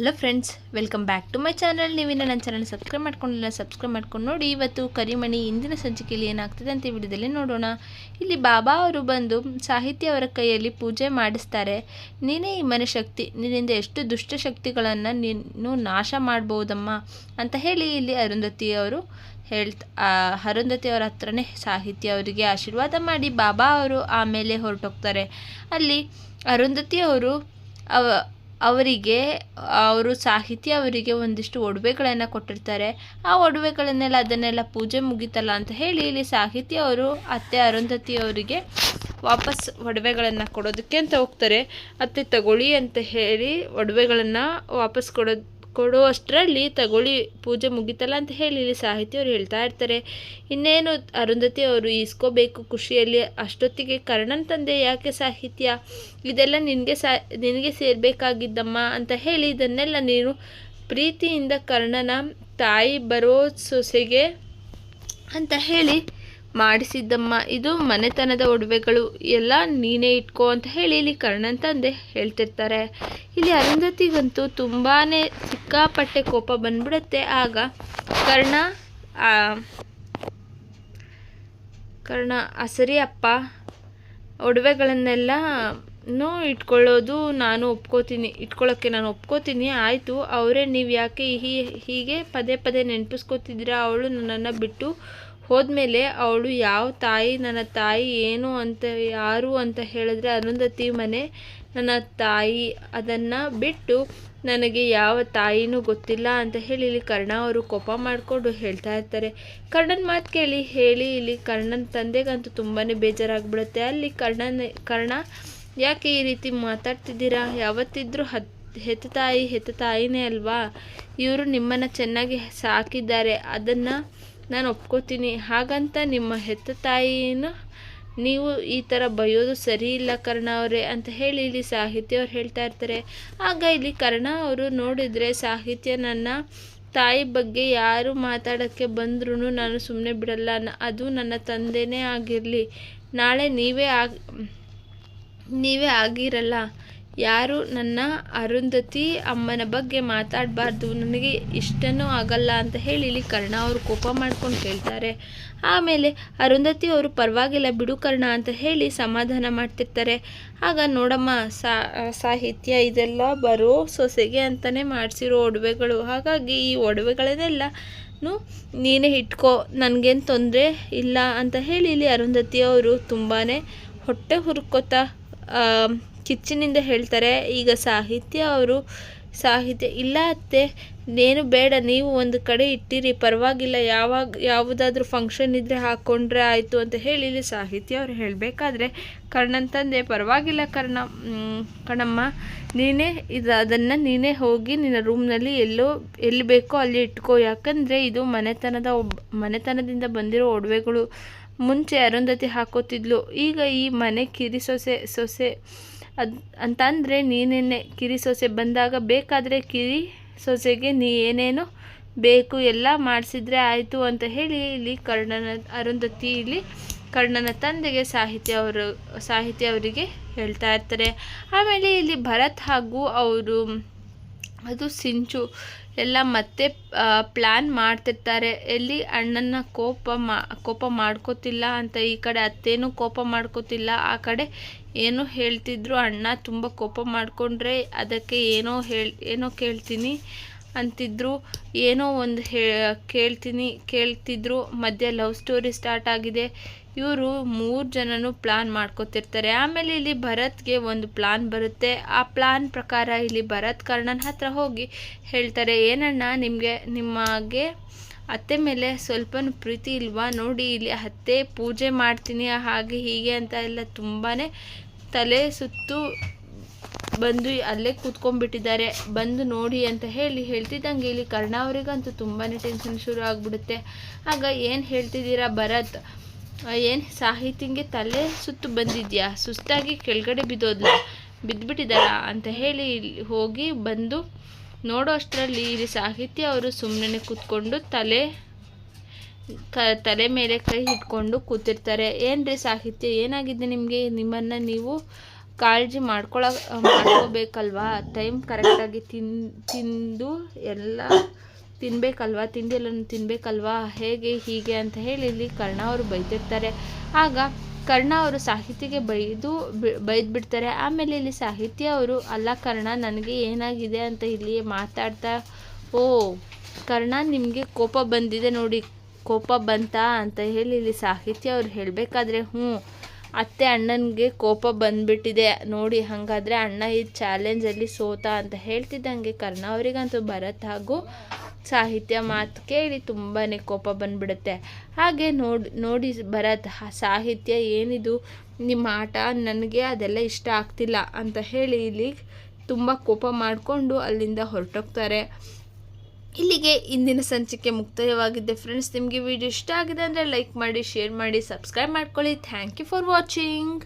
Hello friends welcome back to my channel ನೀವಿನ ನನ್ನ channel subscribe ಮಾಡ್ಕೊಂಡಿಲ್ಲ subscribe ಮಾಡ್ಕೊಂಡು ನೋಡಿ. ಇವತ್ತು ಕರಿಮಣಿ ಇಂದಿನ ಸಂಚಿಕೆಯಲ್ಲಿ ಏನಾಗ್ತದೆ ಅಂತ ವಿಡಿಯೋದಲ್ಲಿ ನೋಡೋಣ. ಇಲ್ಲಿ ಬಾಬಾ ಅವರು ಬಂದು ಸಾಹಿತ್ಯ ಅವರ ಕೈಯಲ್ಲಿ ಪೂಜೆ ಮಾಡಿಸ್ತಾರೆ. ನೀನೇ ಈ ಮನಶಕ್ತಿ, ನಿನ್ನಿಂದ ಎಷ್ಟು ದುಷ್ಟಶಕ್ತಿಗಳನ್ನು ನೀನು ನಾಶ ಮಾಡ್ಬೋದಮ್ಮ ಅಂತ ಹೇಳಿ ಇಲ್ಲಿ ಅರುಂಧತಿ ಅವರು ಹೇಳ್ತ ಅರುಂಧತಿ ಅವರ ಹತ್ರನೇ ಸಾಹಿತ್ಯ ಅವರಿಗೆ ಆಶೀರ್ವಾದ ಮಾಡಿ ಬಾಬಾ ಅವರು ಆಮೇಲೆ ಹೊರಟೋಗ್ತಾರೆ. ಅಲ್ಲಿ ಅರುಂಧತಿ ಅವರು ಅವ ಅವರಿಗೆ, ಅವರು ಸಾಹಿತ್ಯ ಅವರಿಗೆ ಒಂದಿಷ್ಟು ಒಡವೆಗಳನ್ನು ಕೊಟ್ಟಿರ್ತಾರೆ. ಆ ಒಡವೆಗಳನ್ನೆಲ್ಲ ಅದನ್ನೆಲ್ಲ ಪೂಜೆ ಮುಗೀತಲ್ಲ ಅಂತ ಹೇಳಿ ಇಲ್ಲಿ ಸಾಹಿತ್ಯ ಅವರು, ಅತ್ತೆ ಅರುಂಧತಿ ಅವರಿಗೆ ವಾಪಸ್ ಒಡವೆಗಳನ್ನು ಕೊಡೋದಕ್ಕೆ ಅಂತ ಹೋಗ್ತಾರೆ. ಅತ್ತೆ ತಗೊಳ್ಳಿ ಅಂತ ಹೇಳಿ ಒಡವೆಗಳನ್ನು ವಾಪಸ್ ಕೊಡೋದು ಕೊಡುವಷ್ಟರಲ್ಲಿ ತಗೊಳ್ಳಿ, ಪೂಜೆ ಮುಗಿತಲ್ಲ ಅಂತ ಹೇಳಿ ಇಲ್ಲಿ ಸಾಹಿತಿಯವರು ಹೇಳ್ತಾ ಇರ್ತಾರೆ. ಇನ್ನೇನು, ಅರುಂಧತಿ ಅವರು ಈಸ್ಕೋಬೇಕು ಖುಷಿಯಲ್ಲಿ, ಅಷ್ಟೊತ್ತಿಗೆ ಕರ್ಣನ್ ತಂದೆ ಯಾಕೆ ಸಾಹಿತ್ಯ? ಇದೆಲ್ಲ ನಿನಗೆ ಸಾ, ನಿನಗೆ ಸೇರಬೇಕಾಗಿದ್ದಮ್ಮ ಅಂತ ಹೇಳಿ ಇದನ್ನೆಲ್ಲ ನೀನು ಪ್ರೀತಿಯಿಂದ ಕರ್ಣನ ತಾಯಿ ಬರೋ ಸೊಸೆಗೆ ಅಂತ ಹೇಳಿ ಮಾಡಿಸಿದ್ದಮ್ಮ. ಇದು ಮನೆತನದ ಒಡವೆಗಳು. ಎಲ್ಲ ನೀನೇ ಇಟ್ಕೋ ಅಂತ ಹೇಳಿ ಇಲ್ಲಿ ಕರ್ಣನ್ ತಂದೆ ಹೇಳ್ತಿರ್ತಾರೆ. ಇಲ್ಲಿ ಅರುಂಧತಿಗಂತೂ ತುಂಬಾ ಸಿಕ್ಕಾಪಟ್ಟೆ ಕೋಪ ಬಂದ್ಬಿಡುತ್ತೆ. ಆಗ ಕರ್ಣ ಕರ್ಣ ಅಸರಿ ಅಪ್ಪ, ಒಡವೆಗಳನ್ನೆಲ್ಲ ಇಟ್ಕೊಳ್ಳೋದು ನಾನು ಒಪ್ಕೋತೀನಿ. ಇಟ್ಕೊಳ್ಳೋಕ್ಕೆ ನಾನು ಒಪ್ಕೋತೀನಿ. ಆಯಿತು, ಅವರೇ ನೀವು ಯಾಕೆ ಹೀಗೆ ಪದೇ ಪದೇ ನೆನಪಿಸ್ಕೋತಿದ್ದೀರಾ? ಅವಳು ನನ್ನನ್ನು ಬಿಟ್ಟು ಹೋದ್ಮೇಲೆ ಅವಳು, ಯಾವ ತಾಯಿ? ನನ್ನ ತಾಯಿ ಏನು ಅಂತ, ಯಾರು ಅಂತ ಹೇಳಿದ್ರೆ ಅರುಂಧತಿ ಮನೆ, ನನ್ನ ತಾಯಿ, ಅದನ್ನು ಬಿಟ್ಟು ನನಗೆ ಯಾವ ತಾಯಿನೂ ಗೊತ್ತಿಲ್ಲ ಅಂತ ಹೇಳಿ ಇಲ್ಲಿ ಕರ್ಣ ಅವರು ಕೋಪ ಮಾಡಿಕೊಂಡು ಹೇಳ್ತಾ ಇರ್ತಾರೆ. ಕರ್ಣನ ಮಾತು ಕೇಳಿ, ಹೇಳಿ, ಇಲ್ಲಿ ಕರ್ಣನ ತಂದೆಗಂತೂ ತುಂಬಾ ಬೇಜಾರಾಗ್ಬಿಡುತ್ತೆ. ಅಲ್ಲಿ ಕರ್ಣನ, ಕರ್ಣ ಯಾಕೆ ಈ ರೀತಿ ಮಾತಾಡ್ತಿದ್ದೀರಾ? ಯಾವತ್ತಿದ್ರೂ ಹತ್ ಹೆತ್ತ ತಾಯಿ ಹೆತ್ತ ತಾಯಿನೇ ಅಲ್ವಾ? ಇವರು ನಿಮ್ಮನ್ನು ಚೆನ್ನಾಗಿ ಸಾಕಿದ್ದಾರೆ. ಅದನ್ನು ನಾನು ಒಪ್ಕೋತೀನಿ. ಹಾಗಂತ ನಿಮ್ಮ ಹೆತ್ತ ತಾಯಿನ ನೀವು ಈ ಥರ ಬೈಯೋದು ಸರಿ ಇಲ್ಲ ಕರ್ಣ ಅವರೇ ಅಂತ ಹೇಳಿ ಇಲ್ಲಿ ಸಾಹಿತ್ಯ ಅವ್ರು ಹೇಳ್ತಾ ಇರ್ತಾರೆ. ಆಗ ಇಲ್ಲಿ ಕರ್ಣ ಅವರು ನೋಡಿದರೆ ಸಾಹಿತ್ಯ ನನ್ನ ತಾಯಿ ಬಗ್ಗೆ ಯಾರು ಮಾತಾಡೋಕ್ಕೆ ಬಂದ್ರೂ ನಾನು ಸುಮ್ಮನೆ ಬಿಡಲ್ಲ. ಅದು ನನ್ನ ತಂದೆಯೇ ಆಗಿರಲಿ. ನಾಳೆ ನೀವೇ ಆಗ, ನೀವೇ ಆಗಿರಲ್ಲ. ಯಾರು ನನ್ನ ಅರುಂಧತಿ ಅಮ್ಮನ ಬಗ್ಗೆ ಮಾತಾಡಬಾರ್ದು, ನನಗೆ ಇಷ್ಟನೂ ಆಗಲ್ಲ ಅಂತ ಹೇಳಿ ಇಲ್ಲಿ ಕರ್ಣ ಅವರು ಕೋಪ ಮಾಡ್ಕೊಂಡು ಕೇಳ್ತಾರೆ. ಆಮೇಲೆ ಅರುಂಧತಿ ಅವರು ಪರವಾಗಿಲ್ಲ ಬಿಡು ಕರ್ಣ ಅಂತ ಹೇಳಿ ಸಮಾಧಾನ ಮಾಡ್ತಿರ್ತಾರೆ. ಆಗ ನೋಡಮ್ಮ ಸಾಹಿತ್ಯ ಇದೆಲ್ಲ ಬರೋ ಸೊಸೆಗೆ ಅಂತಲೇ ಮಾಡಿಸಿರೋ ಒಡವೆಗಳು. ಹಾಗಾಗಿ ಈ ಒಡವೆಗಳನ್ನೆಲ್ಲ ನೀನೇ ಇಟ್ಕೋ, ನನಗೇನು ತೊಂದರೆ ಇಲ್ಲ ಅಂತ ಹೇಳಿ ಇಲ್ಲಿ ಅರುಂಧತಿ ಅವರು ತುಂಬಾ ಹೊಟ್ಟೆ ಹುರ್ಕೋತಾ ಕಿಚ್ಚಿನಿಂದ ಹೇಳ್ತಾರೆ, ಈಗ ಸಾಹಿತ್ಯ ಅವರು ಸಾಹಿತ್ಯ ಇಲ್ಲ ಅತ್ತೆ, ಏನು ಬೇಡ, ನೀವು ಒಂದು ಕಡೆ ಇಟ್ಟಿರಿ, ಪರವಾಗಿಲ್ಲ, ಯಾವಾಗ, ಯಾವುದಾದ್ರೂ ಫಂಕ್ಷನ್ ಇದ್ದರೆ ಹಾಕ್ಕೊಂಡ್ರೆ ಆಯಿತು ಅಂತ ಹೇಳಿ ಇಲ್ಲಿ ಸಾಹಿತ್ಯ ಅವ್ರು ಹೇಳಬೇಕಾದ್ರೆ, ಕರ್ಣನ್ ತಂದೆ, ಪರವಾಗಿಲ್ಲ ಕರ್ಣ ಕಣಮ್ಮ, ನೀನೇ ಇದು, ಅದನ್ನು ನೀನೇ ಹೋಗಿ ನಿನ್ನ ರೂಮ್ನಲ್ಲಿ ಎಲ್ಲೋ, ಎಲ್ಲಿ ಬೇಕೋ ಅಲ್ಲಿ ಇಟ್ಕೋ, ಯಾಕಂದರೆ ಇದು ಮನೆತನದ ಒಬ್, ಮನೆತನದಿಂದ ಬಂದಿರೋ ಒಡವೆಗಳು, ಮುಂಚೆ ಅರುಂಧತಿ ಹಾಕೋತಿದ್ಲು, ಈಗ ಈ ಮನೆ ಕಿರಿ ಸೊಸೆ ಸೊಸೆ ಅದು ಅಂತಂದರೆ ನೀನೇನೆ ಕಿರಿ ಸೊಸೆ ಬಂದಾಗ ಬೇಕಾದರೆ ಕಿರಿ ಸೊಸೆಗೆ ನೀ ಏನೇನು ಬೇಕು ಎಲ್ಲ ಮಾಡಿಸಿದ್ರೆ ಆಯಿತು ಅಂತ ಹೇಳಿ ಇಲ್ಲಿ ಕರ್ಣನ, ಅರುಂಧತಿ ಇಲ್ಲಿ ಕರ್ಣನ ತಂದೆಗೆ ಸಾಹಿತ್ಯ ಅವರು, ಸಾಹಿತ್ಯ ಅವರಿಗೆ ಹೇಳ್ತಾ ಇರ್ತಾರೆ. ಆಮೇಲೆ ಇಲ್ಲಿ ಭರತ್ ಹಾಗೂ ಅವರು ಅದು ಸಿಂಚು. ಎಲ್ಲ ಮತ್ತೆ ಪ್ಲ್ಯಾನ್ ಮಾಡ್ತಿರ್ತಾರೆ. ಎಲ್ಲಿ ಅಣ್ಣನ ಕೋಪ ಮಾ, ಕೋಪ ಮಾಡ್ಕೋತಿಲ್ಲ ಅಂತ, ಈ ಕಡೆ ಅತ್ತೇನೂ ಕೋಪ ಮಾಡ್ಕೋತಿಲ್ಲ, ಆ ಕಡೆ ಏನು ಹೇಳ್ತಿದ್ರು. ಅಣ್ಣ ತುಂಬ ಕೋಪ ಮಾಡಿಕೊಂಡ್ರೆ ಅದಕ್ಕೆ ಏನೋ ಹೇಳ್, ಏನೋ ಕೇಳ್ತೀನಿ ಅಂತಿದ್ರು. ಏನೋ ಒಂದು ಹೇ, ಕೇಳ್ತೀನಿ, ಕೇಳ್ತಿದ್ರು. ಮಧ್ಯೆ ಲವ್ ಸ್ಟೋರಿ ಸ್ಟಾರ್ಟ್ ಆಗಿದೆ. ಇವರು ಮೂರು ಜನನು ಪ್ಲಾನ್ ಮಾಡ್ಕೊತಿರ್ತಾರೆ. ಆಮೇಲೆ ಇಲ್ಲಿ ಭರತ್ಗೆ ಒಂದು ಪ್ಲಾನ್ ಬರುತ್ತೆ. ಆ ಪ್ಲಾನ್ ಪ್ರಕಾರ ಇಲ್ಲಿ ಭರತ್ ಕರ್ಣನ ಹತ್ರ ಹೋಗಿ ಹೇಳ್ತಾರೆ, ಏನಣ್ಣ ನಿಮಗೆ ನಿಮಗೆ ಅತ್ತೆ ಮೇಲೆ ಸ್ವಲ್ಪ ಪ್ರೀತಿ ಇಲ್ವಾ? ನೋಡಿ, ಇಲ್ಲಿ ಅತ್ತೆ ಪೂಜೆ ಮಾಡ್ತೀನಿ, ಹಾಗೆ ಹೀಗೆ ಅಂತ ಎಲ್ಲ ತುಂಬಾ ತಲೆ ಸುತ್ತು ಬಂದು ಅಲ್ಲೇ ಕೂತ್ಕೊಂಡ್ಬಿಟ್ಟಿದ್ದಾರೆ. ಬಂದು ನೋಡಿ ಅಂತ ಹೇಳಿ ಹೇಳ್ತಿದ್ದಂಗೆ ಇಲ್ಲಿ ಕರ್ಣ ಅವರಿಗಂತೂ ತುಂಬಾ ಟೆನ್ಷನ್ ಶುರು ಆಗಿಬಿಡುತ್ತೆ. ಆಗ ಏನು ಹೇಳ್ತಿದ್ದೀರಾ ಭರತ್? ಏನು ಸಾಹಿತ್ಯಂಗೆ ತಲೆ ಸುತ್ತು ಬಂದಿದೆಯಾ? ಸುಸ್ತಾಗಿ ಕೆಳಗಡೆ ಬಿದ್ದೋದ್ಲ? ಬಿದ್ದುಬಿಟ್ಟಿದ್ದಾಳ ಅಂತ ಹೇಳಿ ಹೋಗಿ ಬಂದು ನೋಡೋ ಅಷ್ಟರಲ್ಲಿ ಇಲ್ಲಿ ಸಾಹಿತ್ಯ ಅವರು ಸುಮ್ಮನೆ ಕೂತ್ಕೊಂಡು ತಲೆ, ಕ, ತಲೆ ಮೇಲೆ ಕೈ ಇಟ್ಕೊಂಡು ಕೂತಿರ್ತಾರೆ. ಏನ್ರಿ ಸಾಹಿತ್ಯ? ಏನಾಗಿದೆ ನಿಮಗೆ? ನಿಮ್ಮನ್ನು ನೀವು ಕಾಳಜಿ ಮಾಡ್ಕೊಳ, ಮಾಡ್ಕೋಬೇಕಲ್ವಾ? ಟೈಮ್ ಕರೆಕ್ಟಾಗಿ ತಿನ್, ತಿಂದು ಎಲ್ಲ ತಿನ್ನಬೇಕಲ್ವಾ ತಿಂಡಿ ಎಲ್ಲನೂ ತಿನ್ನಬೇಕಲ್ವಾ ಹೇಗೆ, ಹೀಗೆ ಅಂತ ಹೇಳಿ ಇಲ್ಲಿ ಕರ್ಣ ಅವರು ಬೈತಿರ್ತಾರೆ ಆಗ ಕರ್ಣ ಅವರು ಸಾಹಿತಿಗೆ ಬೈದು ಬೈದು ಬಿಡ್ತಾರೆ ಆಮೇಲೆ ಇಲ್ಲಿ ಸಾಹಿತ್ಯ ಅವರು, ಅಲ್ಲ ಕರ್ಣ, ನನಗೆ ಏನಾಗಿದೆ ಅಂತ ಇಲ್ಲಿ ಮಾತಾಡ್ತಾ, ಓ, ಕರ್ಣ ನಿಮಗೆ ಕೋಪ ಬಂದಿದೆ ನೋಡಿ, ಕೋಪ ಬಂತಾ ಅಂತ ಹೇಳಿ ಇಲ್ಲಿ ಸಾಹಿತ್ಯ ಅವ್ರು ಹೇಳಬೇಕಾದ್ರೆ, ಹ್ಞೂ, ಅತ್ತೆ ಅಣ್ಣನಿಗೆ ಕೋಪ ಬಂದ್ಬಿಟ್ಟಿದೆ. ನೋಡಿ, ಹಾಗಾದರೆ ಅಣ್ಣ ಈ ಚಾಲೆಂಜಲ್ಲಿ ಸೋತ ಅಂತ ಹೇಳ್ತಿದ್ದಂಗೆ ಕರ್ಣ ಅವರಿಗಂತೂ ಭರತ್ ಹಾಗೂ ಸಾಹಿತ್ಯ ಮಾತು ಕೇಳಿ ತುಂಬಾ ಕೋಪ ಬಂದ್ಬಿಡುತ್ತೆ. ಹಾಗೆ ನೋಡಿ ನೋಡಿ ಭರತ್ ಸಾಹಿತ್ಯ ಏನಿದು? ನಿಮ್ಮ ಆಟ ನನಗೆ ಅದೆಲ್ಲ ಇಷ್ಟ ಆಗ್ತಿಲ್ಲ ಅಂತ ಹೇಳಿ ಇಲ್ಲಿ ತುಂಬ ಕೋಪ ಮಾಡಿಕೊಂಡು ಅಲ್ಲಿಂದ ಹೊರಟೋಗ್ತಾರೆ. ಇಲ್ಲಿಗೆ ಇಂದಿನ ಸಂಚಿಕೆ ಮುಕ್ತಾಯವಾಗಿದೆ. ಫ್ರೆಂಡ್ಸ್, ನಿಮಗೆ ವಿಡಿಯೋ ಇಷ್ಟ ಆಗಿದೆ ಅಂದರೆ ಲೈಕ್ ಮಾಡಿ, ಶೇರ್ ಮಾಡಿ, ಸಬ್ಸ್ಕ್ರೈಬ್ ಮಾಡ್ಕೊಳ್ಳಿ. Thank you for watching.